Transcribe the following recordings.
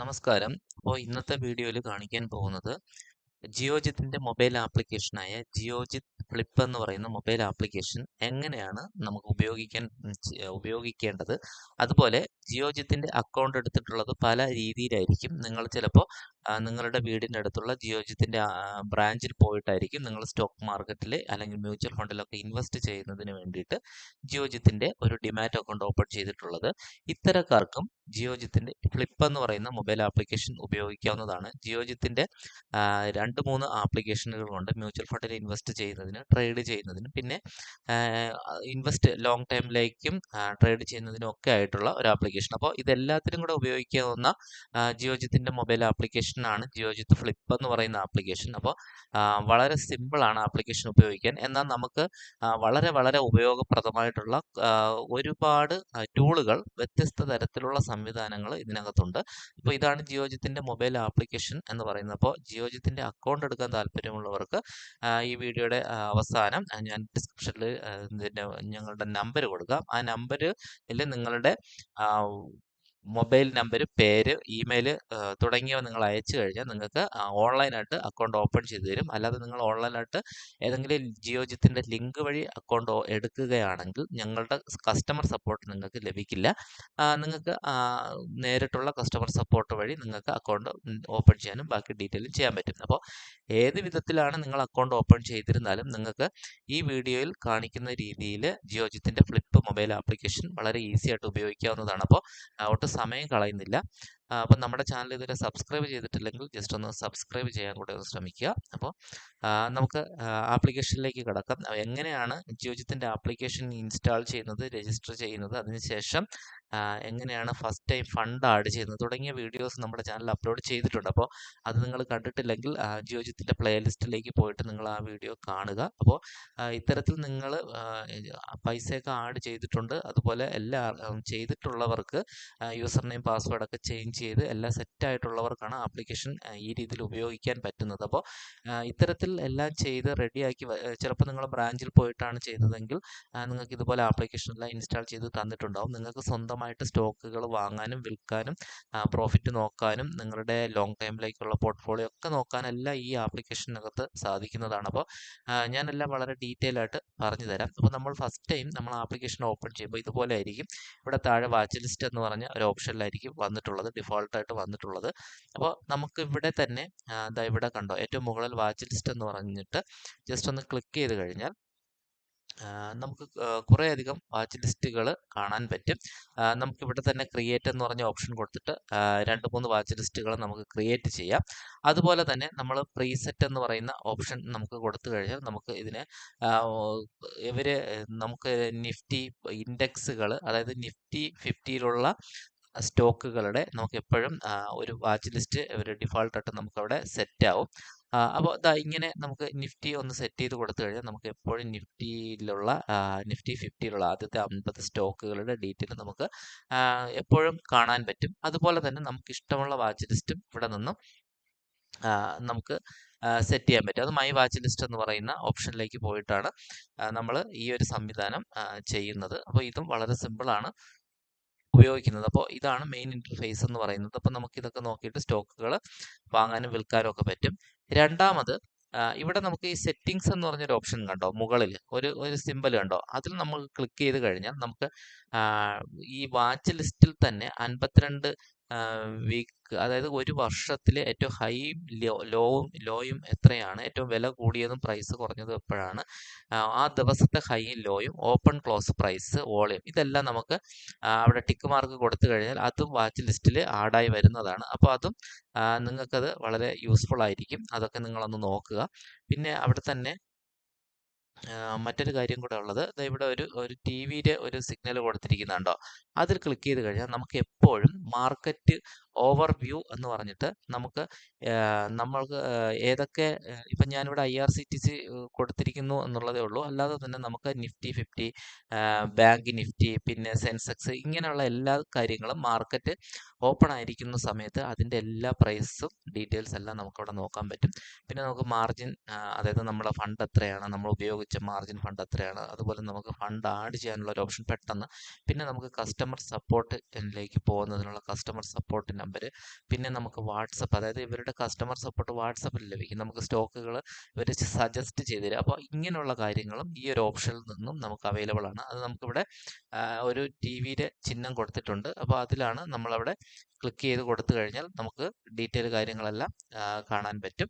നമസ്കാരം. അപ്പോൾ ഇന്നത്തെ വീഡിയോയിൽ കാണിക്കാൻ പോകുന്നത് ജിയോജിത്തിന്റെ മൊബൈൽ ആപ്ലിക്കേഷനായ ജിയോജിത്ത് ഫ്ലിപ്പ് എന്ന് പറയുന്ന മൊബൈൽ ആപ്ലിക്കേഷൻ എങ്ങനെയാണ് നമുക്ക് ഉപയോഗിക്കാൻ ഉപയോഗിക്കേണ്ടത്? അതുപോലെ ജിയോജിത്തിന്റെ അക്കൗണ്ട് എടുത്തിട്ടുള്ളത് പല രീതിയിലായിരിക്കും. നിങ്ങൾ ചിലപ്പോൾ നിങ്ങളുടെ വീടിന്റെ അടുത്തുള്ള ജിയോജിത്തിന്റെ ബ്രാഞ്ചിൽ പോയിട്ടായിരിക്കും നിങ്ങൾ സ്റ്റോക്ക് മാർക്കറ്റിൽ അല്ലെങ്കിൽ മ്യൂച്വൽ ഫണ്ടിലൊക്കെ ഇൻവെസ്റ്റ് ചെയ്യുന്നതിന് വേണ്ടിയിട്ട് ജിയോജിത്തിന്റെ ഒരു ഡിമാറ്റ് അക്കൗണ്ട് ഓപ്പൺ ചെയ്തിട്ടുള്ളത്. ഇത്തരക്കാർക്കും ജിയോജിത്തിന്റെ ഫ്ലിപ്പ് എന്ന് പറയുന്ന മൊബൈൽ ആപ്ലിക്കേഷൻ ഉപയോഗിക്കാവുന്നതാണ്. ജിയോജിത്തിന്റെ രണ്ട് മൂന്ന് ആപ്ലിക്കേഷനുകളുണ്ട്. മ്യൂച്വൽ ഫണ്ടിൽ ഇൻവെസ്റ്റ് ചെയ്യുന്നതിന് ട്രേഡ് ചെയ്യുന്നതിന് പിന്നെ ഇൻവെസ്റ്റ് ലോങ് ടൈമിലേക്കും ട്രേഡ് ചെയ്യുന്നതിനും ഒക്കെ ആയിട്ടുള്ള ഒരു ആപ്ലിക്കേഷൻ അപ്പോൾ ഇതെല്ലാത്തിനും കൂടെ ഉപയോഗിക്കാവുന്ന ജിയോജിത്തിന്റെ മൊബൈൽ ആപ്ലിക്കേഷനാണ് ജിയോജിത്ത് ഫ്ലിപ്പ് എന്ന് പറയുന്ന ആപ്ലിക്കേഷൻ അപ്പോൾ വളരെ സിമ്പിളാണ് ആപ്ലിക്കേഷൻ ഉപയോഗിക്കാൻ. എന്നാൽ നമുക്ക് വളരെ വളരെ ഉപയോഗപ്രദമായിട്ടുള്ള ഒരുപാട് ടൂളുകൾ വ്യത്യസ്ത തരത്തിലുള്ള സംവിധാനങ്ങൾ ഇതിനകത്തുണ്ട്. അപ്പോൾ ഇതാണ് ജിയോജിത്തിന്റെ മൊബൈൽ ആപ്ലിക്കേഷൻ എന്ന് പറയുന്നത്. അപ്പോൾ ജിയോജിത്തിന്റെ അക്കൗണ്ട് എടുക്കാൻ താല്പര്യമുള്ളവർക്ക് ഈ വീഡിയോയുടെ അവസാനം ഞാൻ ഡിസ്ക്രിപ്ഷനിൽ ഞങ്ങളുടെ നമ്പർ കൊടുക്കാം. ആ നമ്പറിൽ നിങ്ങളുടെ ആ, മൊബൈൽ നമ്പർ പേര് ഇമെയിൽ തുടങ്ങിയവ നിങ്ങൾ അയച്ചു കഴിഞ്ഞാൽ നിങ്ങൾക്ക് ഓൺലൈനായിട്ട് അക്കൗണ്ട് ഓപ്പൺ ചെയ്തു തരും. അല്ലാതെ നിങ്ങൾ ഓൺലൈനായിട്ട് ഏതെങ്കിലും ജിയോജിത്തിന്റെ ലിങ്ക് വഴി അക്കൗണ്ട് എടുക്കുകയാണെങ്കിൽ ഞങ്ങളുടെ കസ്റ്റമർ സപ്പോർട്ട് നിങ്ങൾക്ക് ലഭിക്കില്ല. നിങ്ങൾക്ക് നേരിട്ടുള്ള കസ്റ്റമർ സപ്പോർട്ട് വഴി നിങ്ങൾക്ക് അക്കൗണ്ട് ഓപ്പൺ ചെയ്യാനും ബാക്കി ഡീറ്റെയിലും ചെയ്യാൻ പറ്റും. അപ്പോൾ ഏത് വിധത്തിലാണ് നിങ്ങൾ അക്കൗണ്ട് ഓപ്പൺ ചെയ്തിരുന്നാലും നിങ്ങൾക്ക് ഈ വീഡിയോയിൽ കാണിക്കുന്ന രീതിയിൽ ജിയോജിത്തിന്റെ ഫ്ലിപ്പ് മൊബൈൽ ആപ്ലിക്കേഷൻ വളരെ ഈസി ആയിട്ട് ഉപയോഗിക്കാവുന്നതാണ് അപ്പോൾ ഒട്ടും സമയം കളയുന്നില്ല. അപ്പോൾ നമ്മുടെ ചാനൽ ഇതുവരെ സബ്സ്ക്രൈബ് ചെയ്തിട്ടില്ലെങ്കിൽ ജസ്റ്റ് ഒന്ന് സബ്സ്ക്രൈബ് ചെയ്യാൻ കൂടെ ഒന്ന് ശ്രമിക്കുക. അപ്പോൾ നമുക്ക് ആപ്ലിക്കേഷനിലേക്ക് കിടക്കാം. എങ്ങനെയാണ് ജിയോജിത്തിന്റെ ആപ്ലിക്കേഷൻ ഇൻസ്റ്റാൾ ചെയ്യുന്നത് രജിസ്റ്റർ ചെയ്യുന്നത് അതിനുശേഷം എങ്ങനെയാണ് ഫസ്റ്റ് ടൈം ഫണ്ട് ആഡ് ചെയ്യുന്നത് തുടങ്ങിയ വീഡിയോസ് നമ്മുടെ ചാനൽ അപ്ലോഡ് ചെയ്തിട്ടുണ്ട്. അപ്പോൾ അത് നിങ്ങൾ കണ്ടിട്ടില്ലെങ്കിൽ ജിയോജിത്തിന്റെ പ്ലേലിസ്റ്റിലേക്ക് പോയിട്ട് നിങ്ങൾ ആ വീഡിയോ കാണുക. അപ്പോൾ ഇത്തരത്തിൽ നിങ്ങൾ പൈസയൊക്കെ ആഡ് ചെയ്തിട്ടുണ്ട്. അതുപോലെ എല്ലാ ചെയ്തിട്ടുള്ളവർക്ക് യൂസർ നെയിം പാസ്വേഡൊക്കെ ചേഞ്ച് ചെയ്ത് എല്ലാം സെറ്റ് ആയിട്ടുള്ളവർക്കാണ് ആപ്ലിക്കേഷൻ ഈ രീതിയിൽ ഉപയോഗിക്കാൻ പറ്റുന്നത്. അപ്പോൾ ഇത്തരത്തിൽ എല്ലാം ചെയ്ത് റെഡിയാക്കി ചിലപ്പോൾ നിങ്ങൾ ബ്രാഞ്ചിൽ പോയിട്ടാണ് ചെയ്തതെങ്കിൽ നിങ്ങൾക്ക് ഇതുപോലെ ആപ്ലിക്കേഷൻ എല്ലാം ഇൻസ്റ്റാൾ ചെയ്ത് തന്നിട്ടുണ്ടാവും. നിങ്ങൾക്ക് സ്വന്തമായിട്ട് സ്റ്റോക്കുകൾ വാങ്ങാനും വിൽക്കാനും പ്രോഫിറ്റ് നോക്കാനും നിങ്ങളുടെ ലോങ് ടൈമിലേക്കുള്ള പോർട്ട്ഫോളിയോ ഒക്കെ നോക്കാനെല്ലാം ഈ ആപ്ലിക്കേഷനകത്ത് സാധിക്കുന്നതാണ്. അപ്പോൾ ഞാനെല്ലാം വളരെ ഡീറ്റെയിൽ ആയിട്ട് പറഞ്ഞു തരാം അപ്പോൾ നമ്മൾ ഫസ്റ്റ് ടൈം നമ്മൾ ആപ്ലിക്കേഷൻ ഓപ്പൺ ചെയ്യുമ്പോൾ ഇതുപോലെ ആയിരിക്കും. ഇവിടെ താഴെ വാച്ച് ലിസ്റ്റ് എന്ന് പറഞ്ഞ ഒരു ഓപ്ഷനിലായിരിക്കും വന്നിട്ടുള്ളത്. ഡിഫോൾട്ടായിട്ട് വന്നിട്ടുള്ളത്. അപ്പോൾ നമുക്ക് ഇവിടെ തന്നെ ഇതാ ഇവിടെ കണ്ടോ ഏറ്റവും മുകളിൽ വാച്ച് ലിസ്റ്റ് എന്ന് പറഞ്ഞിട്ട് ജസ്റ്റ് ഒന്ന് ക്ലിക്ക് ചെയ്ത് കഴിഞ്ഞാൽ നമുക്ക് കുറേ അധികം വാച്ച് ലിസ്റ്റുകൾ കാണാൻ പറ്റും. നമുക്ക് ഇവിടെ തന്നെ ക്രിയേറ്റ് എന്ന് പറഞ്ഞ ഓപ്ഷൻ കൊടുത്തിട്ട് രണ്ട് മൂന്ന് വാച്ച് ലിസ്റ്റുകൾ നമുക്ക് ക്രിയേറ്റ് ചെയ്യാം. അതുപോലെ തന്നെ നമ്മൾ പ്രീസെറ്റ് എന്ന് പറയുന്ന ഓപ്ഷൻ നമുക്ക് കൊടുത്തു കഴിഞ്ഞാൽ നമുക്ക് ഇതിനെ ഇവർ നമുക്ക് നിഫ്റ്റി ഇൻഡെക്സുകൾ അതായത് നിഫ്റ്റി ഫിഫ്റ്റിയിലുള്ള സ്റ്റോക്കുകളുടെ നമുക്ക് എപ്പോഴും ഒരു വാച്ച് ലിസ്റ്റ് ഒരു ഡിഫോൾട്ടായിട്ട് നമുക്കവിടെ സെറ്റ് ആവും അപ്പോൾ ഇതാ ഇങ്ങനെ നമുക്ക് നിഫ്റ്റി ഒന്ന് സെറ്റ് ചെയ്ത് കൊടുത്തു കഴിഞ്ഞാൽ നമുക്ക് എപ്പോഴും നിഫ്റ്റിയിലുള്ള നിഫ്റ്റി ഫിഫ്റ്റിയിലുള്ള ആദ്യത്തെ അമ്പത് സ്റ്റോക്കുകളുടെ ഡീറ്റെയിൽ നമുക്ക് എപ്പോഴും കാണാൻ പറ്റും. അതുപോലെ തന്നെ നമുക്ക് ഇഷ്ടമുള്ള വാച്ച് ലിസ്റ്റും ഇവിടെ നിന്നും നമുക്ക് സെറ്റ് ചെയ്യാൻ പറ്റും. അത് മൈ വാച്ച് ലിസ്റ്റ് എന്ന് പറയുന്ന ഓപ്ഷനിലേക്ക് പോയിട്ടാണ് നമ്മൾ ഈ ഒരു സംവിധാനം ചെയ്യുന്നത്. അപ്പോൾ ഇതും വളരെ സിമ്പിളാണ്. ഉപയോഗിക്കുന്നത്. അപ്പോൾ ഇതാണ് മെയിൻ ഇന്റർഫേസ് എന്ന് പറയുന്നത്. അപ്പോൾ നമുക്ക് ഇതൊക്കെ നോക്കിയിട്ട് സ്റ്റോക്കുകൾ വാങ്ങാനും വിൽക്കാനും ഒക്കെ പറ്റും. രണ്ടാമത് ഇവിടെ നമുക്ക് ഈ സെറ്റിങ്സ് എന്ന് പറഞ്ഞൊരു ഓപ്ഷൻ കണ്ടോ? മുകളിൽ. ഒരു ഒരു സിമ്പൽ കണ്ടോ? അതിൽ നമ്മൾ ക്ലിക്ക് ചെയ്ത് കഴിഞ്ഞാൽ നമുക്ക് ഈ വാച്ച് ലിസ്റ്റിൽ തന്നെ അൻപത്തിരണ്ട് വീക്ക് അതായത് ഒരു വർഷത്തിലെ ഏറ്റവും ഹൈ ലോവും ലോയും എത്രയാണ്? ഏറ്റവും വില കൂടിയതും പ്രൈസ് കുറഞ്ഞതും എപ്പോഴാണ്? ആ, ദിവസത്തെ ഹൈയും ലോയും ഓപ്പൺ ക്ലോസ് പ്രൈസ് വോളിയം ഇതെല്ലാം നമുക്ക് അവിടെ ടിക്ക് മാർക്ക് കൊടുത്തു കഴിഞ്ഞാൽ അതും വാച്ച് ലിസ്റ്റിൽ ആഡായി വരുന്നതാണ്. അപ്പോൾ അതും നിങ്ങൾക്കത് വളരെ യൂസ്ഫുൾ ആയിരിക്കും. അതൊക്കെ നിങ്ങളൊന്ന് നോക്കുക. പിന്നെ അവിടെ തന്നെ മറ്റൊരു കാര്യം കൂടെ ഉള്ളത്. ഇവിടെ ഒരു ഒരു ടി ഒരു സിഗ്നൽ കൊടുത്തിരിക്കുന്നുണ്ടോ? അതിൽ ക്ലിക്ക് ചെയ്ത് കഴിഞ്ഞാൽ നമുക്ക് എപ്പോഴും മാർക്കറ്റ് ഓവർ വ്യൂ എന്ന് പറഞ്ഞിട്ട് നമുക്ക് നമ്മൾക്ക് ഏതൊക്കെ ഇപ്പം ഞാനിവിടെ I R C T C കൊടുത്തിരിക്കുന്നു എന്നുള്ളതേ ഉള്ളൂ. അല്ലാതെ തന്നെ നമുക്ക് നിഫ്റ്റി ഫിഫ്റ്റി ബാങ്ക് നിഫ്റ്റി പിന്നെ സെൻസെക്സ് ഇങ്ങനെയുള്ള എല്ലാ കാര്യങ്ങളും മാർക്കറ്റ് ഓപ്പൺ ആയിരിക്കുന്ന സമയത്ത് അതിന്റെ എല്ലാ പ്രൈസും ഡീറ്റെയിൽസ് എല്ലാം നമുക്കവിടെ നോക്കാൻ പറ്റും. പിന്നെ നമുക്ക് മാർജിൻ അതായത് നമ്മുടെ ഫണ്ട് എത്രയാണ് നമ്മൾ ഉപയോഗിച്ച മാർജിൻ ഫണ്ട് എത്രയാണ് അതുപോലെ നമുക്ക് ഫണ്ട് ആഡ് ചെയ്യാനുള്ള ഒരു ഓപ്ഷൻ പെട്ടെന്ന്. പിന്നെ നമുക്ക് കസ്റ്റമർ സപ്പോർട്ടിലേക്ക് പോകുന്നതിനുള്ള കസ്റ്റമർ സപ്പോർട്ട് നമ്പർ പിന്നെ നമുക്ക് വാട്സപ്പ് അതായത് ഇവരുടെ കസ്റ്റമർ സപ്പോർട്ട് വാട്സപ്പിൽ ലഭിക്കും. നമുക്ക് സ്റ്റോക്കുകൾ ഇവർ സജസ്റ്റ് ചെയ്ത് തരും അപ്പോൾ ഇങ്ങനെയുള്ള കാര്യങ്ങളും ഈ ഒരു ഓപ്ഷനിൽ നിന്നും നമുക്ക് അവൈലബിൾ ആണ്. അത് നമുക്കിവിടെ ഒരു ടി വിയുടെ ചിഹ്നം കൊടുത്തിട്ടുണ്ട്. അപ്പോൾ അതിലാണ് നമ്മളവിടെ ക്ലിക്ക് ചെയ്ത് കൊടുത്തു കഴിഞ്ഞാൽ നമുക്ക് ഡീറ്റെയിൽ കാര്യങ്ങളെല്ലാം കാണാൻ പറ്റും.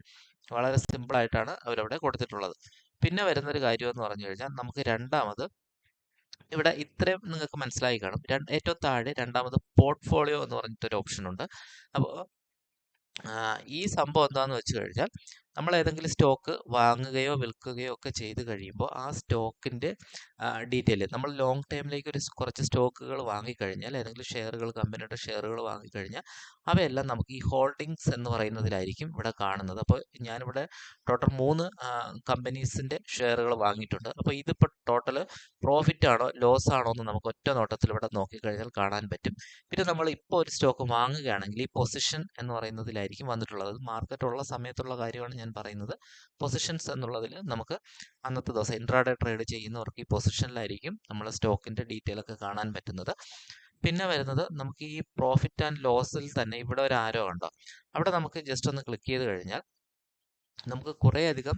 വളരെ സിമ്പിളായിട്ടാണ് അവരവിടെ കൊടുത്തിട്ടുള്ളത്. പിന്നെ വരുന്നൊരു കാര്യം എന്ന് പറഞ്ഞു കഴിഞ്ഞാൽ നമുക്ക് രണ്ടാമത് ഇവിടെ ഇത്രയും നിങ്ങൾക്ക് മനസ്സിലായി കാണും. ഏറ്റവും താഴെ രണ്ടാമത് പോർട്ട്ഫോളിയോ എന്ന് പറഞ്ഞിട്ടൊരു ഓപ്ഷൻ ഉണ്ട്. അപ്പോൾ ഈ സംഭവം എന്താണെന്ന് വെച്ച് കഴിഞ്ഞാൽ നമ്മൾ ഏതെങ്കിലും സ്റ്റോക്ക് വാങ്ങുകയോ വിൽക്കുകയോ ഒക്കെ ചെയ്ത് കഴിയുമ്പോൾ ആ സ്റ്റോക്കിന്റെ ഡീറ്റെയിൽ നമ്മൾ ലോങ് ടൈമിലേക്ക് ഒരു കുറച്ച് സ്റ്റോക്കുകൾ വാങ്ങിക്കഴിഞ്ഞാൽ ഏതെങ്കിലും ഷെയറുകൾ കമ്പനിയുടെ ഷെയറുകൾ വാങ്ങിക്കഴിഞ്ഞാൽ അവയെല്ലാം നമുക്ക് ഈ ഹോൾഡിങ്സ് എന്ന് പറയുന്നതിലായിരിക്കും ഇവിടെ കാണുന്നത്. അപ്പോൾ ഞാനിവിടെ ടോട്ടൽ മൂന്ന് കമ്പനീസിന്റെ ഷെയറുകൾ വാങ്ങിയിട്ടുണ്ട്. അപ്പോൾ ഇതിപ്പോൾ ടോട്ടൽ പ്രോഫിറ്റ് ആണോ ലോസ് ആണോ എന്ന് നമുക്ക് ഒറ്റ നോട്ടത്തിൽ ഇവിടെ നോക്കിക്കഴിഞ്ഞാൽ കാണാൻ പറ്റും. പിന്നെ നമ്മൾ ഇപ്പോൾ ഒരു സ്റ്റോക്ക് വാങ്ങുകയാണെങ്കിൽ ഈ പൊസിഷൻ എന്ന് പറയുന്നതിലായിരിക്കും വന്നിട്ടുള്ളത്. മാർക്കറ്റ് ഉള്ള സമയത്തുള്ള കാര്യമാണ് ഞാൻ പറയുന്നത്. പൊസിഷൻസ് എന്നുള്ളതിൽ നമുക്ക് അന്നത്തെ ദിവസം ഇൻട്രാഡേ ട്രേഡ് ചെയ്യുന്നവർക്ക് ഈ പൊസിഷനിലായിരിക്കും നമ്മൾ സ്റ്റോക്കിന്റെ ഡീറ്റെയിൽ ഒക്കെ കാണാൻ പറ്റുന്നത്. പിന്നെ വരുന്നത് നമുക്ക് ഈ പ്രോഫിറ്റ് ആൻഡ് ലോസിൽ തന്നെ ഇവിടെ ഒരു ആരോ ഉണ്ടോ? അവിടെ നമുക്ക് ജസ്റ്റ് ഒന്ന് ക്ലിക്ക് ചെയ്ത് കഴിഞ്ഞാൽ നമുക്ക് കുറേയധികം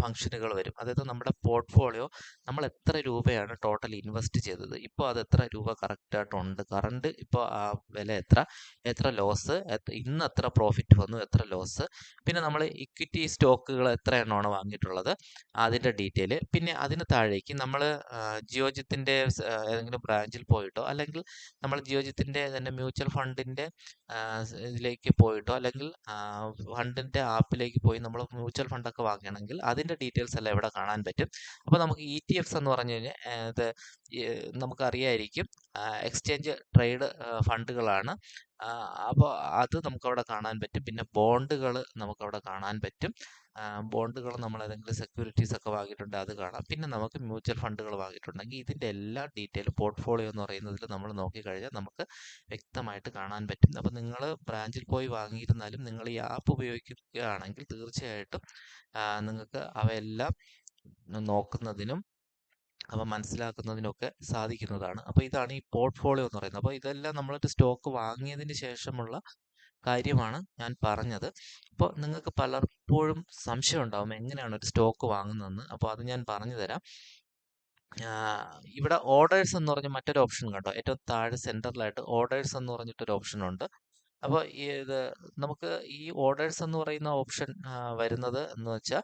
ഫംഗ്ഷനുകൾ വരും. അതായത് നമ്മുടെ പോർട്ട്ഫോളിയോ നമ്മൾ എത്ര രൂപയാണ് ടോട്ടൽ ഇൻവെസ്റ്റ് ചെയ്തത്? ഇപ്പോൾ അത് എത്ര രൂപ കറക്റ്റായിട്ടുണ്ട് കറണ്ട് ഇപ്പോൾ ആ വില എത്ര? എത്ര ലോസ് ഇന്ന് എത്ര പ്രോഫിറ്റ് വന്നു? എത്ര ലോസ് പിന്നെ നമ്മൾ ഇക്വിറ്റി സ്റ്റോക്കുകൾ എത്ര എണ്ണമാണ് വാങ്ങിയിട്ടുള്ളത്? അതിന്റെ ഡീറ്റെയിൽ പിന്നെ അതിന് താഴേക്ക് നമ്മൾ ജിയോജിത്തിന്റെ ഏതെങ്കിലും ബ്രാഞ്ചിൽ പോയിട്ടോ അല്ലെങ്കിൽ നമ്മൾ ജിയോജിത്തിന്റെ തന്നെ മ്യൂച്വൽ ഫണ്ടിന്റെ ഇതിലേക്ക് പോയിട്ടോ അല്ലെങ്കിൽ ഫണ്ടിന്റെ ആപ്പിലേക്ക് പോയി നമ്മൾ മ്യൂച്വൽ ഫണ്ടൊക്കെ വാങ്ങുകയാണെങ്കിൽ അതിന്റെ ഡീറ്റെയിൽസ് എല്ലാം ഇവിടെ കാണാൻ പറ്റും. അപ്പോൾ നമുക്ക് ഇ ടി എഫ്സ് എന്ന് പറഞ്ഞു കഴിഞ്ഞാൽ ഇത് നമുക്കറിയായിരിക്കും എക്സ്ചേഞ്ച് ട്രേഡ് ഫണ്ടുകളാണ് അപ്പോൾ അത് നമുക്കവിടെ കാണാൻ പറ്റും. പിന്നെ ബോണ്ടുകൾ നമുക്കവിടെ കാണാൻ പറ്റും. ബോണ്ടുകൾ നമ്മൾ ഏതെങ്കിലും സെക്യൂരിറ്റീസ് ഒക്കെ വാങ്ങിയിട്ടുണ്ട് അത് കാണാം. പിന്നെ നമുക്ക് മ്യൂച്വൽ ഫണ്ടുകൾ വാങ്ങിയിട്ടുണ്ടെങ്കിൽ ഇതിന്റെ എല്ലാ ഡീറ്റെയിൽ പോർട്ട്ഫോളിയോ എന്ന് പറയുന്നതിൽ നമ്മൾ നോക്കിക്കഴിഞ്ഞാൽ നമുക്ക് വ്യക്തമായിട്ട് കാണാൻ പറ്റും. അപ്പോൾ നിങ്ങൾ ബ്രാഞ്ചിൽ പോയി വാങ്ങിയിരുന്നാലും നിങ്ങൾ ഈ ആപ്പ് ഉപയോഗിക്കുകയാണെങ്കിൽ തീർച്ചയായിട്ടും നിങ്ങൾക്ക് അവയെല്ലാം നോക്കുന്നതിനും അവ മനസ്സിലാക്കുന്നതിനൊക്കെ സാധിക്കുന്നതാണ്. അപ്പോൾ ഇതാണ് ഈ പോർട്ട്ഫോളിയോ എന്ന് പറയുന്നത്. അപ്പോൾ ഇതെല്ലാം നമ്മളൊരു സ്റ്റോക്ക് വാങ്ങിയതിന് ശേഷമുള്ള കാര്യമാണ് ഞാൻ പറഞ്ഞത്. അപ്പോൾ നിങ്ങൾക്ക് പലപ്പോഴും സംശയം ഉണ്ടാവും എങ്ങനെയാണ് ഒരു സ്റ്റോക്ക് വാങ്ങുന്നതെന്ന്. അപ്പോൾ അത് ഞാൻ പറഞ്ഞു തരാം. ഇവിടെ ഓർഡേഴ്സ് എന്ന് പറഞ്ഞ മറ്റൊരു ഓപ്ഷൻ കണ്ടോ? ഏറ്റവും താഴെ സെന്ററിലായിട്ട് ഓർഡേഴ്സ് എന്ന് പറഞ്ഞിട്ടൊരു ഓപ്ഷൻ ഉണ്ട്. അപ്പോൾ ഇത് നമുക്ക് ഈ ഓർഡേഴ്സ് എന്ന് പറയുന്ന ഓപ്ഷൻ വരുന്നത് എന്ന് വെച്ചാൽ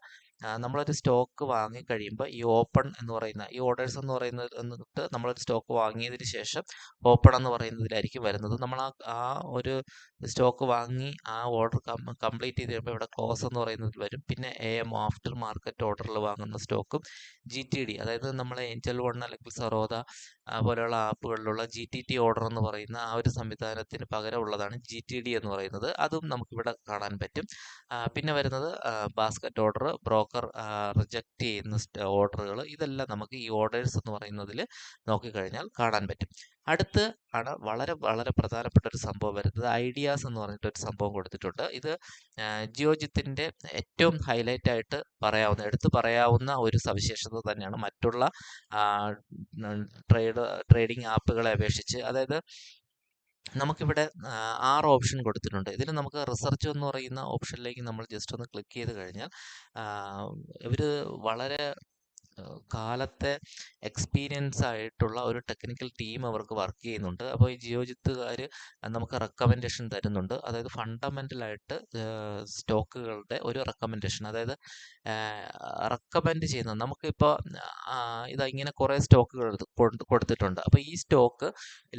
നമ്മളൊരു സ്റ്റോക്ക് വാങ്ങി കഴിയുമ്പോൾ ഈ ഓപ്പൺ എന്ന് പറയുന്ന ഈ ഓർഡേഴ്സ് എന്ന് പറയുന്നത് എന്നിട്ട് നമ്മളൊരു സ്റ്റോക്ക് വാങ്ങിയതിന് ശേഷം ഓപ്പൺ എന്ന് പറയുന്നതിലായിരിക്കും വരുന്നത്. നമ്മൾ ആ ആ ഒരു സ്റ്റോക്ക് വാങ്ങി ആ ഓർഡർ കംപ്ലീറ്റ് ചെയ്ത് കഴിയുമ്പോൾ ഇവിടെ ക്ലോസ് എന്ന് പറയുന്നതിൽ വരും. പിന്നെ എ എം ആഫ്റ്റർ മാർക്കറ്റ് ഓർഡറിൽ വാങ്ങുന്ന സ്റ്റോക്കും ജി ടി ഡി അതായത് നമ്മൾ ഏഞ്ചൽ വൺ അല്ലെങ്കിൽ സറോദ പോലെയുള്ള ആപ്പുകളിലുള്ള ജി ടി ടി ഓർഡർ എന്ന് പറയുന്ന ആ ഒരു സംവിധാനത്തിന് പകരമുള്ളതാണ് ജി ടി ഡി എന്ന് പറയുന്നത്. അതും നമുക്കിവിടെ കാണാൻ പറ്റും. പിന്നെ വരുന്നത് ബാസ്ക്കറ്റ് ഓർഡർ ബ്രോക്കർ റിജക്റ്റ് ചെയ്യുന്ന ഓർഡറുകൾ ഇതെല്ലാം നമുക്ക് ഈ ഓർഡേഴ്സ് എന്ന് പറയുന്നതിൽ നോക്കിക്കഴിഞ്ഞാൽ കാണാൻ പറ്റും. അടുത്ത് ആണ് വളരെ വളരെ പ്രധാനപ്പെട്ട ഒരു സംഭവം വരുന്നത്. ഐഡിയാസ് എന്ന് പറഞ്ഞിട്ട് ഒരു സംഭവം കൊടുത്തിട്ടുണ്ട്. ഇത് ജിയോജിത്തിന്റെ ഏറ്റവും ഹൈലൈറ്റ് ആയിട്ട് പറയാവുന്ന എടുത്തു പറയാവുന്ന ഒരു സവിശേഷത തന്നെയാണ്. മറ്റുള്ള ട്രേഡ് ട്രേഡിംഗ് ആപ്പുകളെ അപേക്ഷിച്ച്. അതായത് നമുക്കിവിടെ ആറ് ഓപ്ഷൻ കൊടുത്തിട്ടുണ്ട്. ഇതിൽ നമുക്ക് റിസർച്ച് എന്ന് പറയുന്ന ഓപ്ഷനിലേക്ക് നമ്മൾ ജസ്റ്റ് ഒന്ന് ക്ലിക്ക് ചെയ്ത് കഴിഞ്ഞാൽ ഇവർ വളരെ കാലത്തെ എക്സ്പീരിയൻസ് ആയിട്ടുള്ള ഒരു ടെക്നിക്കൽ ടീം അവർക്ക് വർക്ക് ചെയ്യുന്നുണ്ട്. അപ്പോൾ ഈ ജിയോജിത്തുകാർ നമുക്ക് റെക്കമെൻഡേഷൻ തരുന്നുണ്ട്. അതായത് ഫണ്ടമെന്റലായിട്ട് സ്റ്റോക്കുകളുടെ ഒരു റെക്കമെൻഡേഷൻ അതായത് റെക്കമെൻഡ് ചെയ്യുന്നത് നമുക്കിപ്പോൾ ഇതാ ഇങ്ങനെ കുറേ സ്റ്റോക്കുകൾ കൊടുത്തിട്ടുണ്ട്. അപ്പോൾ ഈ സ്റ്റോക്ക്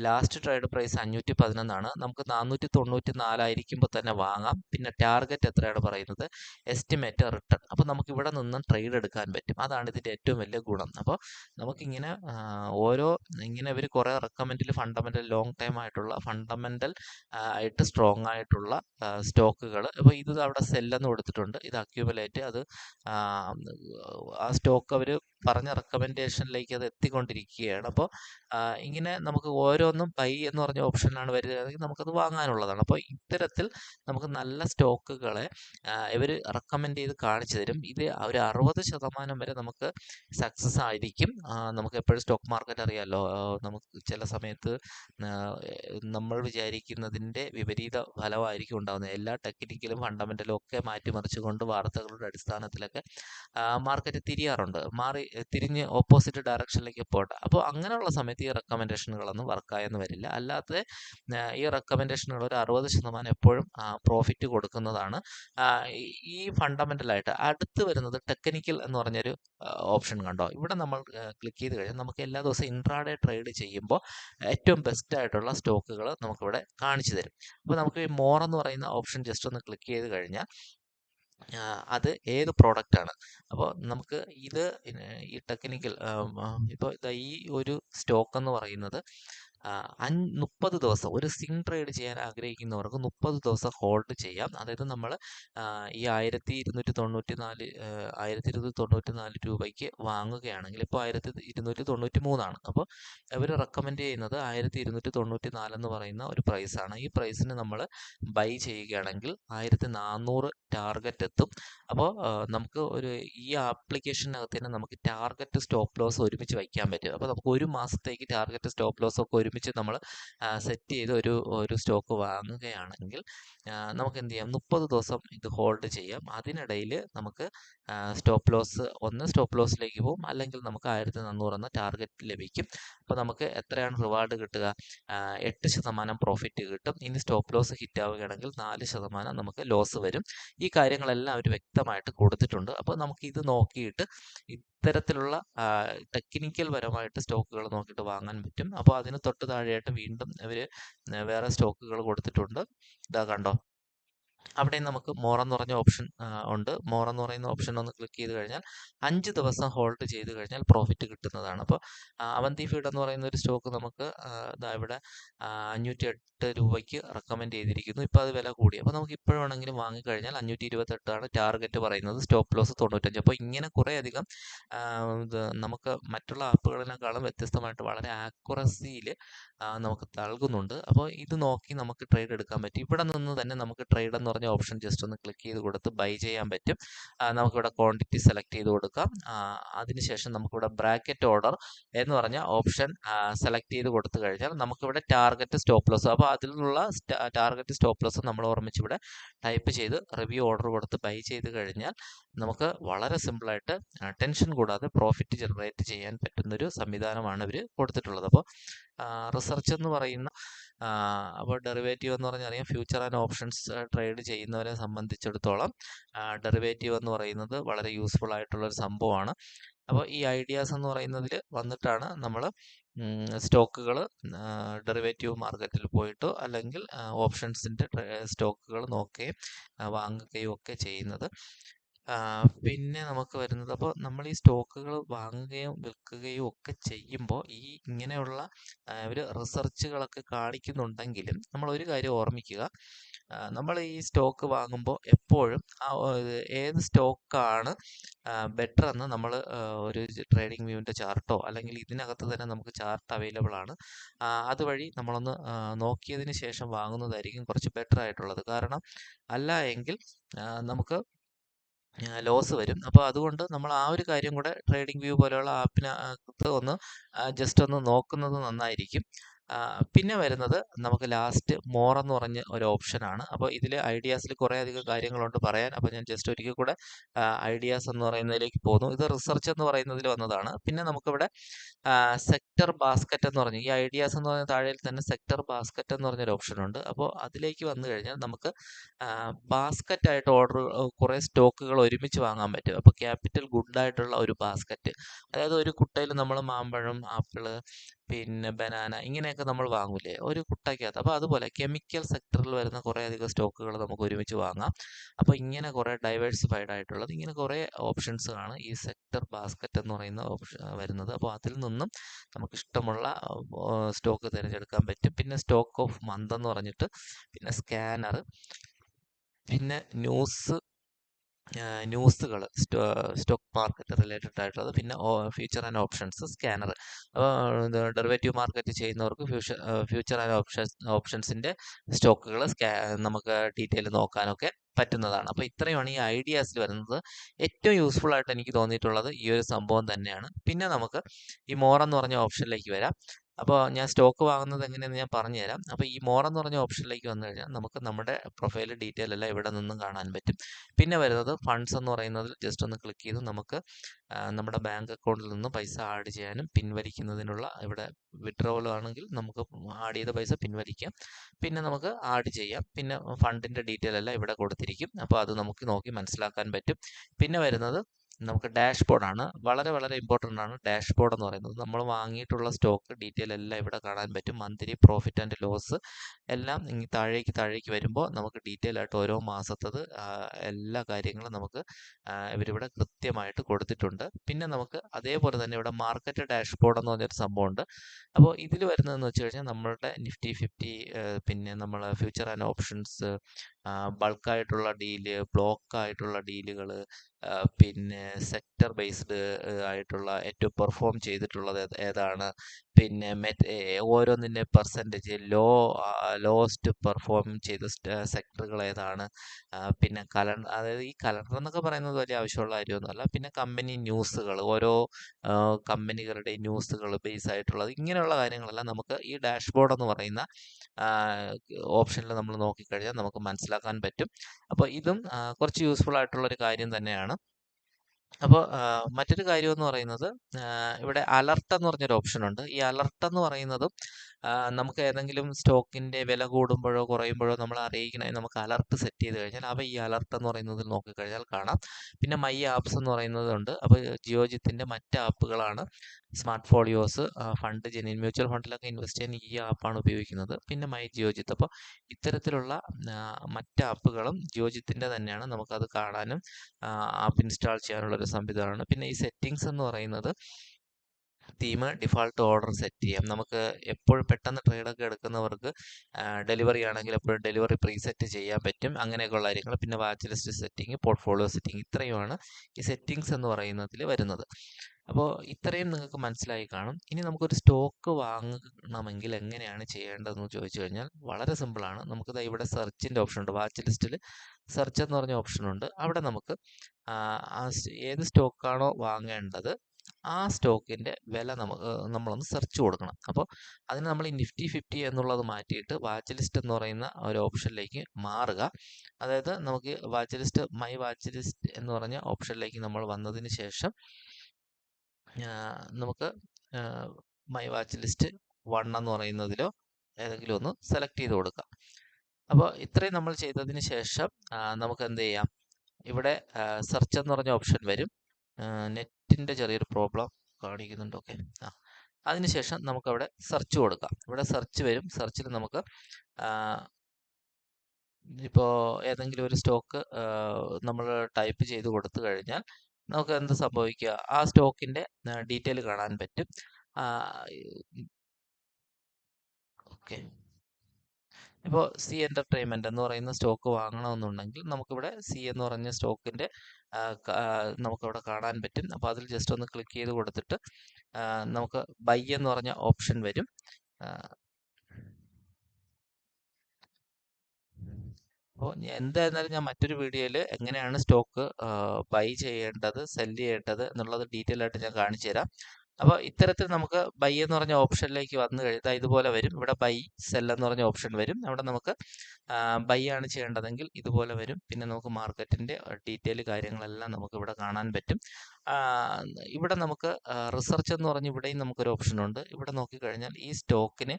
ലാസ്റ്റ് ട്രേഡ് പ്രൈസ് അഞ്ഞൂറ്റി പതിനൊന്നാണ് നമുക്ക് നാനൂറ്റി തൊണ്ണൂറ്റി നാലായിരിക്കുമ്പോൾ തന്നെ വാങ്ങാം. പിന്നെ ടാർഗറ്റ് എത്രയാണ് പറയുന്നത്? എസ്റ്റിമേറ്റ് റിട്ടേൺ അപ്പോൾ നമുക്ക് ഇവിടെ നിന്നും ട്രേഡ് എടുക്കാൻ പറ്റും. അതാണ് ഇതിന്റെ ഏറ്റവും വലിയ ഗുണം. അപ്പോൾ നമുക്കിങ്ങനെ ഓരോ ഇങ്ങനെ ഇവർ കുറേ റെക്കമെൻഡിൽ ഫണ്ടമെന്റൽ ലോങ് ടൈം ആയിട്ടുള്ള ഫണ്ടമെന്റൽ ആയിട്ട് സ്ട്രോങ് ആയിട്ടുള്ള സ്റ്റോക്കുകൾ അപ്പോൾ ഇത് അവിടെ സെല്ലെന്ന് കൊടുത്തിട്ടുണ്ട്. ഇത് അക്യൂമുലേറ്റ് അത് ആ സ്റ്റോക്ക് അവർ പറഞ്ഞ റെക്കമെൻഡേഷനിലേക്ക് അത് എത്തിക്കൊണ്ടിരിക്കുകയാണ്. അപ്പോൾ ഇങ്ങനെ നമുക്ക് ഓരോന്നും ബൈ എന്ന് പറഞ്ഞ ഓപ്ഷനാണ് വരികയാണെങ്കിൽ നമുക്കത് വാങ്ങാനുള്ളതാണ്. അപ്പോൾ ഇത്തരത്തിൽ നമുക്ക് നല്ല സ്റ്റോക്കുകളെ ഇവർ റെക്കമെൻഡ് ചെയ്ത് കാണിച്ചു തരും. ഇത് ഒരു അറുപത് ശതമാനം വരെ നമുക്ക് സക്സസ് ആയിരിക്കും നമുക്ക് എപ്പോഴും സ്റ്റോക്ക് മാർക്കറ്റ് അറിയാമല്ലോ നമുക്ക് ചില സമയത്ത് നമ്മൾ വിചാരിക്കുന്നതിന്റെ വിപരീത ഫലമായിരിക്കും ഉണ്ടാകുന്നത് എല്ലാ ടെക്നിക്കലും ഫണ്ടമെന്റലും ഒക്കെ മാറ്റിമറിച്ചുകൊണ്ട് വാർത്തകളുടെ അടിസ്ഥാനത്തിലൊക്കെ മാർക്കറ്റ് തിരിയാറുണ്ട്. മാറി തിരിഞ്ഞ് ഓപ്പോസിറ്റ് ഡയറക്ഷനിലേക്ക് പോട്ടെ അപ്പോൾ അങ്ങനെയുള്ള സമയത്ത് ഈ റെക്കമെൻഡേഷനുകളൊന്നും വർക്കായെന്ന് വരില്ല. അല്ലാതെ ഈ റെക്കമെൻഡേഷനുകൾ ഒരു അറുപത് ശതമാനം എപ്പോഴും പ്രോഫിറ്റ് കൊടുക്കുന്നതാണ്. ഈ ഫണ്ടമെന്റലായിട്ട് അടുത്ത് വരുന്നത് ടെക്നിക്കൽ എന്ന് പറഞ്ഞൊരു ഓപ്ഷൻ കണ്ടോ? ഇവിടെ നമ്മൾ ക്ലിക്ക് ചെയ്ത് കഴിഞ്ഞാൽ നമുക്ക് എല്ലാ ദിവസവും ഇൻട്രാഡേ ട്രേഡ് ചെയ്യുമ്പോൾ ഏറ്റവും ബെസ്റ്റ് ആയിട്ടുള്ള സ്റ്റോക്കുകൾ നമുക്കിവിടെ കാണിച്ചു തരും. അപ്പോൾ നമുക്ക് ഈ മോർ എന്ന് പറയുന്ന ഓപ്ഷൻ ജസ്റ്റ് ഒന്ന് ക്ലിക്ക് ചെയ്ത് കഴിഞ്ഞാൽ അത് ഏത് പ്രോഡക്റ്റ് ആണ്. അപ്പോൾ നമുക്ക് ഇത് ഈ ടെക്നിക്കൽ ഇപ്പോൾ ഈ ഒരു സ്റ്റോക്ക് എന്ന് പറയുന്നത് മുപ്പത് ദിവസം ഒരു സിങ് ട്രേഡ് ചെയ്യാൻ ആഗ്രഹിക്കുന്നവർക്ക് മുപ്പത് ദിവസം ഹോൾഡ് ചെയ്യാം. അതായത് നമ്മൾ ഈ ആയിരത്തി ഇരുന്നൂറ്റി തൊണ്ണൂറ്റി നാല് ആയിരത്തി ഇരുന്നൂറ്റി തൊണ്ണൂറ്റി നാല് രൂപയ്ക്ക് വാങ്ങുകയാണെങ്കിൽ ഇപ്പോൾ ആയിരത്തി ഇരുന്നൂറ്റി തൊണ്ണൂറ്റി മൂന്നാണ് അപ്പോൾ അവർ റെക്കമെൻഡ് ചെയ്യുന്നത് ആയിരത്തി ഇരുന്നൂറ്റി തൊണ്ണൂറ്റി നാലെന്ന് പറയുന്ന ഒരു പ്രൈസാണ് ഈ പ്രൈസിന് നമ്മൾ ബൈ ചെയ്യുകയാണെങ്കിൽ ആയിരത്തി നാനൂറ് ടാർഗറ്റ് എത്തും അപ്പോൾ നമുക്ക് ഒരു ഈ ആപ്ലിക്കേഷനകത്ത് തന്നെ നമുക്ക് ടാർഗറ്റ് സ്റ്റോപ്പ് ലോസ് ഒരുമിച്ച് വയ്ക്കാൻ പറ്റും. അപ്പോൾ നമുക്ക് ഒരു മാസത്തേക്ക് ടാർഗറ്റ് സ്റ്റോപ്പ് ലോസ് ഒക്കെ ഒരുമിച്ച് നമ്മൾ സെറ്റ് ചെയ്ത് ഒരു ഒരു സ്റ്റോക്ക് വാങ്ങുകയാണെങ്കിൽ നമുക്ക് എന്ത് ചെയ്യാം? മുപ്പത് ദിവസം ഇത് ഹോൾഡ് ചെയ്യാം. അതിനിടയിൽ നമുക്ക് സ്റ്റോപ്പ് ലോസ് ഒന്ന് സ്റ്റോപ്പ് ലോസിലേക്ക് പോകും. അല്ലെങ്കിൽ നമുക്ക് ആയിരത്തി നാനൂറ് എന്ന ടാർഗറ്റ് ലഭിക്കും. അപ്പോൾ നമുക്ക് എത്രയാണ് റിവാർഡ് കിട്ടുക? എട്ട് ശതമാനം പ്രോഫിറ്റ് കിട്ടും. ഇനി സ്റ്റോപ്പ് ലോസ് ഹിറ്റ് ആവുകയാണെങ്കിൽ നാല് ശതമാനം നമുക്ക് ലോസ് വരും. ഈ കാര്യങ്ങളെല്ലാം അവർ വ്യക്തമായിട്ട് കൊടുത്തിട്ടുണ്ട്. അപ്പോൾ നമുക്ക് ഇത് നോക്കിയിട്ട് ഇത്തരത്തിലുള്ള ടെക്നിക്കൽ പരമായിട്ട് സ്റ്റോക്കുകൾ നോക്കിയിട്ട് വാങ്ങാൻ പറ്റും. അപ്പോൾ അതിന് തൊട്ട് താഴെയായിട്ട് വീണ്ടും ഇവർ വേറെ സ്റ്റോക്കുകൾ കൊടുത്തിട്ടുണ്ട്. ഇതാ കണ്ടോ? അവിടെ നമുക്ക് മോർ എന്ന് പറഞ്ഞ ഓപ്ഷൻ ഉണ്ട്. മോർ എന്ന് പറയുന്ന ഓപ്ഷൻ ഒന്ന് ക്ലിക്ക് ചെയ്ത് കഴിഞ്ഞാൽ അഞ്ച് ദിവസം ഹോൾഡ് ചെയ്ത് കഴിഞ്ഞാൽ പ്രോഫിറ്റ് കിട്ടുന്നതാണ്. അപ്പോൾ അവന്തി ഫീഡ് എന്ന് പറയുന്ന ഒരു സ്റ്റോക്ക് നമുക്ക് ഇവിടെ അഞ്ഞൂറ്റി എട്ട് രൂപയ്ക്ക് റെക്കമെൻഡ് ചെയ്തിരിക്കുന്നു. ഇപ്പോൾ അത് വില കൂടി. അപ്പോൾ നമുക്ക് ഇപ്പോഴും വേണമെങ്കിലും വാങ്ങിക്കഴിഞ്ഞാൽ അഞ്ഞൂറ്റി ഇരുപത്തെട്ടാണ് ടാർഗറ്റ് പറയുന്നത്. സ്റ്റോപ്പ് ലോസ് തൊണ്ണൂറ്റഞ്ച്. അപ്പോൾ ഇങ്ങനെ കുറേ അധികം നമുക്ക് മറ്റുള്ള ആപ്പുകളിനേക്കാളും വ്യത്യസ്തമായിട്ട് വളരെ ആക്യുറസിയിൽ നമുക്ക് നൽകുന്നുണ്ട്. അപ്പോൾ ഇത് നോക്കി നമുക്ക് ട്രേഡ് എടുക്കാൻ പറ്റും. ഇവിടെ നിന്ന് തന്നെ നമുക്ക് ട്രേഡ് എന്ന് പറഞ്ഞ ഓപ്ഷൻ ജസ്റ്റ് ഒന്ന് ക്ലിക്ക് ചെയ്ത് കൊടുത്ത് ബൈ ചെയ്യാൻ പറ്റും. നമുക്കിവിടെ ക്വാണ്ടിറ്റി സെലക്ട് ചെയ്ത് കൊടുക്കാം. അതിനുശേഷം നമുക്കിവിടെ ബ്രാക്കറ്റ് ഓർഡർ എന്ന് പറഞ്ഞ ഓപ്ഷൻ സെലക്ട് ചെയ്ത് കൊടുത്തു കഴിഞ്ഞാൽ നമുക്കിവിടെ ടാർഗറ്റ് സ്റ്റോപ്പ് ലോസ് അപ്പോൾ അതിൽ നിന്നുള്ള ടാർഗറ്റ് സ്റ്റോപ്പ് ലോസ് നമ്മൾ ഓർമ്മിച്ച് ഇവിടെ ടൈപ്പ് ചെയ്ത് റിവ്യൂ ഓർഡർ കൊടുത്ത് ബൈ ചെയ്ത് കഴിഞ്ഞാൽ നമുക്ക് വളരെ സിമ്പിളായിട്ട് ടെൻഷൻ കൂടാതെ പ്രോഫിറ്റ് ജനറേറ്റ് ചെയ്യാൻ പറ്റുന്നൊരു സംവിധാനമാണ് ഇവർ കൊടുത്തിട്ടുള്ളത്. അപ്പോൾ റിസർച്ച് എന്ന് പറയുന്ന അപ്പോൾ ഡെറിവേറ്റീവ് എന്ന് പറഞ്ഞാൽ അറിയാം ഫ്യൂച്ചർ ആൻഡ് ഓപ്ഷൻസ് ട്രേഡ് ചെയ്യുന്നവരെ സംബന്ധിച്ചിടത്തോളം ഡെറിവേറ്റീവ് എന്ന് പറയുന്നത് വളരെ യൂസ്ഫുൾ ആയിട്ടുള്ള ഒരു സംഭവമാണ്. അപ്പോൾ ഈ ഐഡിയാസ് എന്ന് പറയുന്നതിൽ വന്നിട്ടാണ് നമ്മൾ സ്റ്റോക്കുകൾ ഡെറിവേറ്റീവ് മാർക്കറ്റിൽ പോയിട്ടോ അല്ലെങ്കിൽ ഓപ്ഷൻസിന്റെ സ്റ്റോക്കുകൾ നോക്കുകയും വാങ്ങുകയും ഒക്കെ ചെയ്യുന്നത്. പിന്നെ നമുക്ക് വരുന്നത് അപ്പോൾ നമ്മൾ ഈ സ്റ്റോക്കുകൾ വാങ്ങുകയും വിൽക്കുകയും ഒക്കെ ചെയ്യുമ്പോൾ ഈ ഇങ്ങനെയുള്ള ഒരു റിസർച്ചുകളൊക്കെ കാണിക്കുന്നുണ്ടെങ്കിലും നമ്മൾ ഒരു കാര്യം ഓർമ്മിക്കുക. നമ്മൾ ഈ സ്റ്റോക്ക് വാങ്ങുമ്പോൾ എപ്പോഴും ആ ഏത് സ്റ്റോക്കാണ് ബെറ്റർ എന്ന് നമ്മൾ ഒരു ട്രേഡിംഗ് വ്യൂവിന്റെ ചാർട്ടോ അല്ലെങ്കിൽ ഇതിനകത്ത് തന്നെ നമുക്ക് ചാർട്ട് അവൈലബിൾ ആണ് അതുവഴി നമ്മളൊന്ന് നോക്കിയതിന് ശേഷം വാങ്ങുന്നതായിരിക്കും കുറച്ച് ബെറ്റർ ആയിട്ടുള്ളത് കാരണം അല്ല എങ്കിൽ നമുക്ക് ലോസ് വരും. അപ്പോൾ അതുകൊണ്ട് നമ്മൾ ആ ഒരു കാര്യം കൂടെ ട്രേഡിംഗ് വ്യൂ പോലെയുള്ള ആപ്പിനകത്ത് ഒന്ന് ജസ്റ്റ് ഒന്ന് നോക്കുന്നത് നന്നായിരിക്കും. പിന്നെ വരുന്നത് നമുക്ക് ലാസ്റ്റ് മോർ എന്ന് പറഞ്ഞ ഒരു ഓപ്ഷനാണ് അപ്പോൾ ഇതിൽ ഐഡിയാസിൽ കുറേ അധികം കാര്യങ്ങളുണ്ട് പറയാൻ. അപ്പോൾ ഞാൻ ജസ്റ്റ് ഒരിക്കൽ കൂടെ ഐഡിയാസ് എന്ന് പറയുന്നതിലേക്ക് പോകുന്നു. ഇത് റിസർച്ച് എന്ന് പറയുന്നതിൽ വന്നതാണ്. പിന്നെ നമുക്കിവിടെ സെക്ടർ ബാസ്ക്കറ്റ് എന്ന് പറഞ്ഞു ഈ ഐഡിയാസ് എന്ന് പറഞ്ഞ താഴെ തന്നെ സെക്ടർ ബാസ്ക്കറ്റ് എന്ന് പറഞ്ഞൊരു ഓപ്ഷൻ ഉണ്ട്. അപ്പോൾ അതിലേക്ക് വന്നു കഴിഞ്ഞാൽ നമുക്ക് ബാസ്ക്കറ്റായിട്ട് ഓർഡർ കുറേ സ്റ്റോക്കുകൾ ഒരുമിച്ച് വാങ്ങാൻ പറ്റും. അപ്പോൾ ക്യാപിറ്റൽ ഗുഡായിട്ടുള്ള ഒരു ബാസ്ക്കറ്റ് അതായത് ഒരു കുട്ടയിൽ നമ്മൾ മാമ്പഴം ആപ്പിൾ പിന്നെ ബനാന ഇങ്ങനെയൊക്കെ നമ്മൾ വാങ്ങൂലേ? ഒരു കുട്ടയ്ക്കകത്ത് അപ്പോൾ അതുപോലെ കെമിക്കൽ സെക്ടറിൽ വരുന്ന കുറേ അധികം സ്റ്റോക്കുകൾ നമുക്ക് ഒരുമിച്ച് വാങ്ങാം. അപ്പോൾ ഇങ്ങനെ കുറേ ഡൈവേഴ്സിഫൈഡ് ആയിട്ടുള്ളത് ഇങ്ങനെ കുറേ ആണ് ഈ സെക്ടർ ബാസ്ക്കറ്റ് എന്ന് പറയുന്ന ഓപ്ഷൻ വരുന്നത്. അപ്പോൾ അതിൽ നിന്നും നമുക്ക് ഇഷ്ടമുള്ള സ്റ്റോക്ക് തിരഞ്ഞെടുക്കാൻ പറ്റും. പിന്നെ സ്റ്റോക്ക് ഓഫ് മന്ത് എന്ന് പറഞ്ഞിട്ട് പിന്നെ സ്കാനർ പിന്നെ ന്യൂസ് ന്യൂസുകൾ സ്റ്റോക്ക് മാർക്കറ്റ് റിലേറ്റഡ് ആയിട്ടുള്ളത്. പിന്നെ ഫ്യൂച്ചർ ആൻഡ് ഓപ്ഷൻസ് സ്കാനർ. അപ്പോൾ ഡെറിവേറ്റീവ് മാർക്കറ്റ് ചെയ്യുന്നവർക്ക് ഫ്യൂച്ചർ ഫ്യൂച്ചർ ആൻഡ് ഓപ്ഷൻസ് ഓപ്ഷൻസിന്റെ സ്റ്റോക്കുകൾ സ്കാ നമുക്ക് ഡീറ്റെയിൽ നോക്കാനൊക്കെ പറ്റുന്നതാണ്. അപ്പോൾ ഇത്രയുമാണ് ഈ ഐഡിയാസിൽ വരുന്നത്. ഏറ്റവും യൂസ്ഫുൾ ആയിട്ട് എനിക്ക് തോന്നിയിട്ടുള്ളത് ഈ ഒരു സംഭവം തന്നെയാണ്. പിന്നെ നമുക്ക് ഈ മോർ എന്ന് പറഞ്ഞ ഓപ്ഷനിലേക്ക് വരാം. അപ്പോൾ ഞാൻ സ്റ്റോക്ക് വാങ്ങുന്നത് എങ്ങനെയെന്ന് ഞാൻ പറഞ്ഞുതരാം. അപ്പോൾ ഈ മോർ എന്ന് പറഞ്ഞ ഓപ്ഷനിലേക്ക് വന്നു കഴിഞ്ഞാൽ നമുക്ക് നമ്മുടെ പ്രൊഫൈൽ ഡീറ്റെയിൽ എല്ലാം ഇവിടെ നിന്നും കാണാൻ പറ്റും. പിന്നെ വരുന്നത് ഫണ്ട്സ് എന്ന് പറയുന്നതിൽ ജസ്റ്റ് ഒന്ന് ക്ലിക്ക് ചെയ്ത് നമുക്ക് നമ്മുടെ ബാങ്ക് അക്കൗണ്ടിൽ നിന്ന് പൈസ ആഡ് ചെയ്യാനും പിൻവലിക്കുന്നതിനുള്ള ഇവിടെ വിഡ്രോവൽ ആണെങ്കിൽ നമുക്ക് ആഡ് ചെയ്ത പൈസ പിൻവലിക്കാം. പിന്നെ നമുക്ക് ആഡ് ചെയ്യാം. പിന്നെ ഫണ്ടിന്റെ ഡീറ്റെയിൽ എല്ലാം ഇവിടെ കൊടുത്തിരിക്കും. അപ്പോൾ അത് നമുക്ക് നോക്കി മനസ്സിലാക്കാൻ പറ്റും. പിന്നെ വരുന്നത് നമുക്ക് ഡാഷ് ബോർഡാണ് വളരെ വളരെ ഇമ്പോർട്ടന്റ് ആണ് ഡാഷ് ബോർഡ് എന്ന് പറയുന്നത്. നമ്മൾ വാങ്ങിയിട്ടുള്ള സ്റ്റോക്ക് ഡീറ്റെയിൽ എല്ലാം ഇവിടെ കാണാൻ പറ്റും. മന്ത്ലി പ്രോഫിറ്റ് ആൻഡ് ലോസ് എല്ലാം ഇനി താഴേക്ക് താഴേക്ക് വരുമ്പോൾ നമുക്ക് ഡീറ്റെയിൽ ആയിട്ട് ഓരോ മാസത്തത് എല്ലാ കാര്യങ്ങളും നമുക്ക് ഇവരിവിടെ കൃത്യമായിട്ട് കൊടുത്തിട്ടുണ്ട്. പിന്നെ നമുക്ക് അതേപോലെ തന്നെ ഇവിടെ മാർക്കറ്റ് ഡാഷ് ബോർഡ് എന്ന് പറഞ്ഞൊരു സംഭവമുണ്ട് അപ്പോൾ ഇതിൽ വരുന്നതെന്ന് വെച്ച് കഴിഞ്ഞാൽ നമ്മളുടെ നിഫ്റ്റി ഫിഫ്റ്റി പിന്നെ നമ്മൾ ഫ്യൂച്ചർ ആൻഡ് ഓപ്ഷൻസ് ബൾക്കായിട്ടുള്ള ഡീൽ ബ്ലോക്ക് ആയിട്ടുള്ള ഡീലുകൾ പിന്നെ സെക്ടർ ബേസ്ഡ് ആയിട്ടുള്ള ഏറ്റവും പെർഫോം ചെയ്തിട്ടുള്ളത് ഏതാണ്? പിന്നെ മെറ്റ് ഓരോന്നിന്റെ പെർസെന്റേജ് ലോ ലോസ്റ്റ് പെർഫോം ചെയ്ത സെക്ടറുകൾ ഏതാണ്. പിന്നെ കലണ്ടർ അതായത് ഈ കലണ്ടർ എന്നൊക്കെ പറയുന്നത് വലിയ ആവശ്യമുള്ള കാര്യമൊന്നുമല്ല. പിന്നെ കമ്പനി ന്യൂസുകൾ ഓരോ കമ്പനികളുടെ ന്യൂസുകൾ ബേസ് ആയിട്ടുള്ളത് ഇങ്ങനെയുള്ള കാര്യങ്ങളെല്ലാം നമുക്ക് ഈ ഡാഷ്ബോർഡ് എന്ന് പറയുന്ന ഓപ്ഷനിൽ നമ്മൾ നോക്കിക്കഴിഞ്ഞാൽ നമുക്ക് മനസ്സിലാക്കാൻ പറ്റും. അപ്പോൾ ഇതും കുറച്ച് യൂസ്ഫുൾ ആയിട്ടുള്ള ഒരു കാര്യം തന്നെയാണ്. അപ്പോൾ മറ്റൊരു കാര്യം എന്ന് പറയുന്നത് ഇവിടെ അലർട്ട് എന്ന് പറഞ്ഞൊരു ഓപ്ഷൻ ഉണ്ട് ഈ അലർട്ട് എന്ന് പറയുന്നതും നമുക്ക് ഏതെങ്കിലും സ്റ്റോക്കിന്റെ വില കൂടുമ്പോഴോ കുറയുമ്പോഴോ നമ്മൾ അറിയിക്കണമെങ്കിൽ നമുക്ക് അലർട്ട് സെറ്റ് ചെയ്ത് കഴിഞ്ഞാൽ അപ്പോൾ ഈ അലർട്ട് എന്ന് പറയുന്നതിൽ നോക്കിക്കഴിഞ്ഞാൽ കാണാം. പിന്നെ മൈ ആപ്സ് എന്ന് പറയുന്നതുണ്ട്. അപ്പോൾ ജിയോജിത്തിന്റെ മറ്റ് ആപ്പുകളാണ്. സ്മാർട്ട് ഫോളിയോസ് ഫണ്ട് ജെനിൻ മ്യൂച്വൽ ഫണ്ടിലൊക്കെ ഇൻവെസ്റ്റ് ചെയ്യാൻ ഈ ആപ്പാണ് ഉപയോഗിക്കുന്നത്. പിന്നെ മൈ ജിയോജിത്ത്. അപ്പോൾ ഇത്തരത്തിലുള്ള മറ്റ് ആപ്പുകളും ജിയോജിത്തിന്റെ തന്നെയാണ് നമുക്കത് കാണാനും ആപ്പ് ഇൻസ്റ്റാൾ ചെയ്യാനുള്ള ഒരു സംവിധാനമാണ്. പിന്നെ ഈ സെറ്റിങ്സ് എന്ന് പറയുന്നത് തീം ഡിഫാൾട്ട് ഓർഡർ സെറ്റ് ചെയ്യാം. നമുക്ക് എപ്പോഴും പെട്ടെന്ന് ട്രേഡൊക്കെ എടുക്കുന്നവർക്ക് ഡെലിവറി ആണെങ്കിൽ എപ്പോഴും ഡെലിവറി പ്രീസെറ്റ് ചെയ്യാൻ പറ്റും. അങ്ങനെയൊക്കെയുള്ള കാര്യങ്ങൾ. പിന്നെ watch list setting portfolio setting ഇത്രയുമാണ് ഈ സെറ്റിങ്സ് എന്ന് പറയുന്നതിൽ വരുന്നത്. അപ്പോൾ ഇത്രയും നിങ്ങൾക്ക് മനസ്സിലായി കാണും. ഇനി നമുക്കൊരു സ്റ്റോക്ക് വാങ്ങണമെങ്കിൽ എങ്ങനെയാണ് ചെയ്യേണ്ടതെന്ന് ചോദിച്ചു കഴിഞ്ഞാൽ വളരെ സിമ്പിളാണ് നമുക്ക് ഇവിടെ സെർച്ചിന്റെ ഓപ്ഷൻ ഉണ്ട്. വാച്ച് ലിസ്റ്റിൽ സെർച്ച് എന്ന് പറഞ്ഞ ഓപ്ഷൻ ഉണ്ട്. അവിടെ നമുക്ക് ഏത് സ്റ്റോക്കാണോ വാങ്ങേണ്ടത് ആ സ്റ്റോക്കിന്റെ വില നമുക്ക് നമ്മളൊന്ന് സെർച്ച് കൊടുക്കണം. അപ്പോൾ അതിന് നമ്മൾ ഈ നിഫ്റ്റി ഫിഫ്റ്റി എന്നുള്ളത് മാറ്റിയിട്ട് വാച്ച് ലിസ്റ്റ് എന്ന് പറയുന്ന ഒരു ഓപ്ഷനിലേക്ക് മാറുക. അതായത് നമുക്ക് watch list my watch list എന്ന് പറഞ്ഞ ഓപ്ഷനിലേക്ക് നമ്മൾ വന്നതിന് ശേഷം നമുക്ക് മൈ വാച്ച് ലിസ്റ്റ് വൺ എന്ന് പറയുന്നതിലോ ഏതെങ്കിലും ഒന്ന് സെലക്ട് ചെയ്ത് കൊടുക്കാം. അപ്പോൾ ഇത്രയും നമ്മൾ ചെയ്തതിന് ശേഷം നമുക്ക് എന്ത് ചെയ്യാം? ഇവിടെ സെർച്ച് എന്ന് പറഞ്ഞ ഓപ്ഷൻ വരും. നെറ്റിന്റെ ചെറിയൊരു പ്രോബ്ലം കാണിക്കുന്നുണ്ട്. ഓക്കെ. ആ അതിനുശേഷം നമുക്കവിടെ സെർച്ച് കൊടുക്കാം. ഇവിടെ സെർച്ച് വരും. സെർച്ചിൽ നമുക്ക് ഇപ്പോൾ ഏതെങ്കിലും ഒരു സ്റ്റോക്ക് നമ്മൾ ടൈപ്പ് ചെയ്ത് കൊടുത്തു കഴിഞ്ഞാൽ നമുക്ക് എന്ത് സംഭവിക്കുക? ആ സ്റ്റോക്കിന്റെ ഡീറ്റെയിൽ കാണാൻ പറ്റും. ഓക്കെ. ഇപ്പോൾ സി എന്റർടൈൻമെന്റ് എന്ന് പറയുന്ന സ്റ്റോക്ക് വാങ്ങണമെന്നുണ്ടെങ്കിൽ നമുക്കിവിടെ സി എന്ന് പറഞ്ഞ സ്റ്റോക്കിന്റെ നമുക്കവിടെ കാണാൻ പറ്റും. അപ്പോൾ അതിൽ ജസ്റ്റ് ഒന്ന് ക്ലിക്ക് ചെയ്ത് കൊടുത്തിട്ട് നമുക്ക് ബൈ എന്ന് പറഞ്ഞ ഓപ്ഷൻ വരും. അപ്പോൾ എന്തായിരുന്നാലും ഞാൻ മറ്റൊരു വീഡിയോയിൽ എങ്ങനെയാണ് സ്റ്റോക്ക് ബൈ ചെയ്യേണ്ടത് സെൽ ചെയ്യേണ്ടത് എന്നുള്ളത് ഡീറ്റെയിൽ ആയിട്ട് ഞാൻ കാണിച്ചു തരാം. അപ്പോൾ ഇത്തരത്തിൽ നമുക്ക് ബൈ എന്ന് പറഞ്ഞ ഓപ്ഷനിലേക്ക് വന്നു കഴിഞ്ഞാൽ ഇതുപോലെ വരും. ഇവിടെ ബൈ സെൽ എന്ന് പറഞ്ഞ ഓപ്ഷൻ വരും. അവിടെ നമുക്ക് ബൈ ആണ് ചെയ്യേണ്ടതെങ്കിൽ ഇതുപോലെ വരും. പിന്നെ നമുക്ക് മാർക്കറ്റിന്റെ ഡീറ്റെയിൽ കാര്യങ്ങളെല്ലാം നമുക്ക് ഇവിടെ കാണാൻ പറ്റും. ഇവിടെ നമുക്ക് റിസർച്ച് എന്ന് പറഞ്ഞ് ഇവിടെയും നമുക്കൊരു ഓപ്ഷൻ ഉണ്ട്. ഇവിടെ നോക്കിക്കഴിഞ്ഞാൽ ഈ സ്റ്റോക്കിന്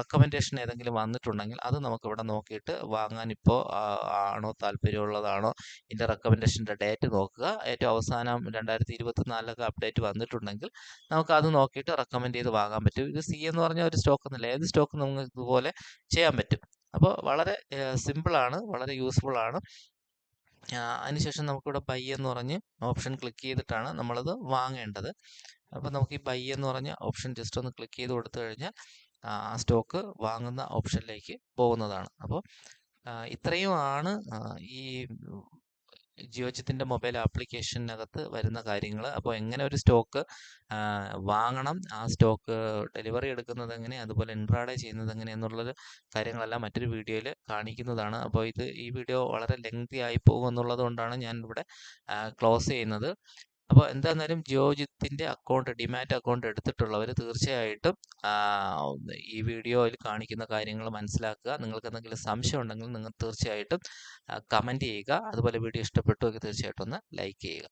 റെക്കമെൻഡേഷൻ ഏതെങ്കിലും വന്നിട്ടുണ്ടെങ്കിൽ അത് നമുക്ക് ഇവിടെ നോക്കിയിട്ട് വാങ്ങാൻ ഇപ്പോൾ ആണോ താല്പര്യമുള്ളതാണോ ഇതിന്റെ റെക്കമെൻഡേഷന്റെ ഡേറ്റ് നോക്കുക. ഏറ്റവും അവസാനം രണ്ടായിരത്തി ഇരുപത്തിനാലിലൊക്കെ അപ്ഡേറ്റ് വന്നിട്ടുണ്ടെങ്കിൽ നമുക്ക് അത് നോക്കിയിട്ട് റെക്കമെൻഡ് ചെയ്ത് വാങ്ങാൻ പറ്റും. ഇത് സി എന്ന് പറഞ്ഞ ഒരു സ്റ്റോക്ക് എന്നല്ല. ഏത് സ്റ്റോക്ക് നമുക്ക് ഇതുപോലെ ചെയ്യാൻ പറ്റും. അപ്പോൾ വളരെ സിമ്പിളാണ് വളരെ യൂസ്ഫുൾ ആണ്. അതിനുശേഷം നമുക്കിവിടെ ബൈ എന്ന് പറഞ്ഞ് ഓപ്ഷൻ ക്ലിക്ക് ചെയ്തിട്ടാണ് നമ്മളത് വാങ്ങേണ്ടത്. അപ്പോൾ നമുക്ക് ഈ ബൈ എന്ന് പറഞ്ഞ ഓപ്ഷൻ ജസ്റ്റ് ഒന്ന് ക്ലിക്ക് ചെയ്ത് കൊടുത്തു കഴിഞ്ഞാൽ ആ സ്റ്റോക്ക് വാങ്ങുന്ന ഓപ്ഷനിലേക്ക് പോകുന്നതാണ്. അപ്പോൾ ഇത്രയുമാണ് ഈ ജിയോജിത്തിന്റെ മൊബൈൽ ആപ്ലിക്കേഷനകത്ത് വരുന്ന കാര്യങ്ങൾ അപ്പോൾ എങ്ങനെ ഒരു സ്റ്റോക്ക് വാങ്ങണം ആ സ്റ്റോക്ക് ഡെലിവറി എടുക്കുന്നത് എങ്ങനെ അതുപോലെ ഇൻട്രാഡേ ചെയ്യുന്നത് എങ്ങനെ എന്നുള്ളത് കാര്യങ്ങളെല്ലാം മറ്റൊരു വീഡിയോയിൽ കാണിക്കുന്നതാണ്. അപ്പോൾ ഇത് ഈ വീഡിയോ വളരെ ലെങ്തി ആയി പോകും എന്നുള്ളത് കൊണ്ടാണ് ഞാൻ ഇവിടെ ക്ലോസ് ചെയ്യുന്നത്. അപ്പോൾ എന്തായിരുന്നാലും ജിയോജിത്തിന്റെ അക്കൗണ്ട് ഡിമാറ്റ് അക്കൗണ്ട് എടുത്തിട്ടുള്ളവർ തീർച്ചയായിട്ടും ഈ വീഡിയോയിൽ കാണിക്കുന്ന കാര്യങ്ങൾ മനസ്സിലാക്കുക. നിങ്ങൾക്ക് എന്തെങ്കിലും സംശയം ഉണ്ടെങ്കിൽ നിങ്ങൾ തീർച്ചയായിട്ടും കമന്റ് ചെയ്യുക. അതുപോലെ വീഡിയോ ഇഷ്ടപ്പെട്ടു തീർച്ചയായിട്ടും ഒന്ന് ലൈക്ക് ചെയ്യുക.